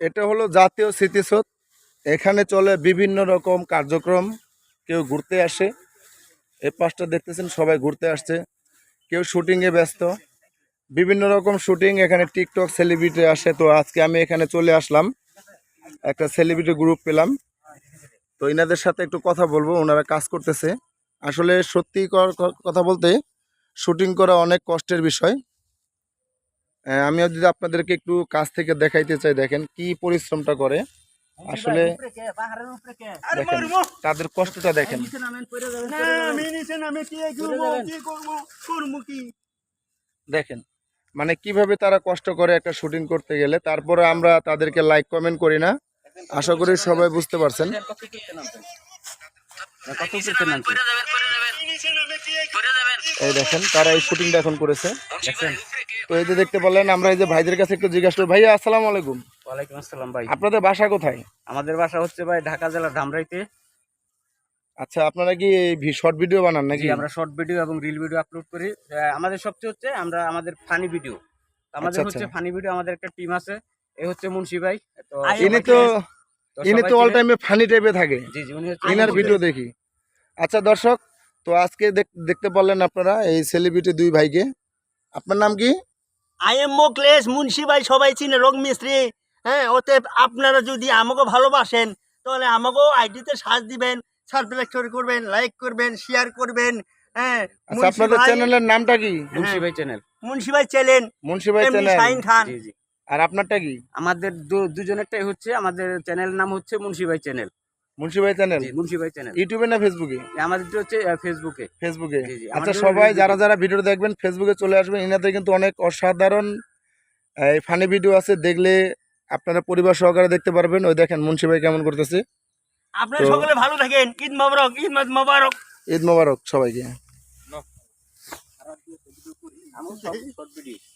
এটা হলো জাতীয় স্মৃতিসৌধ। এখানে চলে বিভিন্ন রকম কার্যক্রম। কেউ ঘুরতে আসে। এই পাশটা দেখতেছেন, সবাই ঘুরতে আসছে। কেউ শুটিংয়ে ব্যস্ত। বিভিন্ন রকম শুটিং এখানে টিকটক সেলিব্রিটি আসে। তো আজকে আমি এখানে চলে আসলাম। একটা সেলিব্রিটি গ্রুপ পেলাম। তো এনাদের সাথে একটু কথা বলব, ওনারা কাজ করতেছে। আসলে সত্যি কথা বলতে শুটিং করা অনেক কষ্টের বিষয়। আমিও যদি আপনাদেরকে একটু কাছ থেকে দেখাইতে চাই দেখেন কি পরিশ্রমটা করে। আসলে দেখেন তাদের কষ্টটা দেখেন। দেখেন মানে কীভাবে তারা কষ্ট করে একটা শুটিং করতে গেলে তারপরে আমরা তাদেরকে লাইক কমেন্ট করি না। আশা করি সবাই বুঝতে পারছেন। এই দেখেন তারা এই শুটিংটা এখন করেছে। তো এই যে দেখতে পারলেন আমরা এই যে ভাইদের কাছে একটু জিজ্ঞাসা করি ভাইয়া আসসালামু আলাইকুম। ওয়ালাইকুম আসসালাম ভাই। আপনাদের বাসা কোথায়? আমাদের বাসা হচ্ছে ভাই ঢাকা জেলার ধামরাইতে। আচ্ছা আপনারা কি শর্ট ভিডিও বানান নাকি? আমরা শর্ট ভিডিও এবং রিল ভিডিও আপলোড করি। আমাদের সবচেয়ে হচ্ছে আমরা আমাদের ফানি ভিডিও আমাদের আচ্ছা, হচ্ছে আচ্ছা। ফানি ভিডিও আমাদের একটা টিম আছে। এ হচ্ছে মুন্সি ভাই। তো ইনি তো ইনি তো অল টাইমে ফানি টাইপে থাকে। জি জি উনি হচ্ছে ইনার ভিডিও দেখি। আচ্ছা দর্শক তো আজকে দেখতে পারলেন আপনারা এই সেলিব্রিটি দুই ভাইকে। আপনার নাম কি? আই এম মোকলেশ মুন্সি ভাই সবাই চিনে রোগ মিস্ত্রি। হ্যাঁ ওতে আপনারা যদি আমাকে ভালোবাসেন তাহলে আমাকেও আইডিতে সাজ দিবেন সাবস্ক্রাইব করবেন লাইক করবেন শেয়ার করবেন হ্যাঁ। আচ্ছা আপনাদের চ্যানেলের নামটা কি? মুন্সি ভাই চ্যানেল মুন্সি ভাই চ্যানেল মুন্সি ভাই চ্যানেল খান। আর আপনারটা কি? আমাদের দুজনেরটাই হচ্ছে আমাদের চ্যানেলের নাম হচ্ছে মুন্সি ভাই চ্যানেল মুন্সি ভাই চ্যানেল ইউটিউবে না ফেসবুকে আমাদের হচ্ছে ফেসবুকে ফেসবুকে আচ্ছা সবাই যারা যারা ভিডিও দেখবেন ফেসবুকে চলে আসবেন এনাদের কিন্তু অনেক অসাধারণ এই ফানি ভিডিও আছে। দেখলে আপনারা পরিবার সহকারে দেখতে পারবেন। ওই দেখেন মুন্সি ভাই কেমন করতেছে। আপনারা সকলে ভালো থাকেন। ঈদ মোবারক ঈদ মোবারক। ঈদ মোবারক সবাইকে।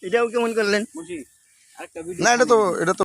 এটাও কেমন করলেন? না এটা তো এটা তো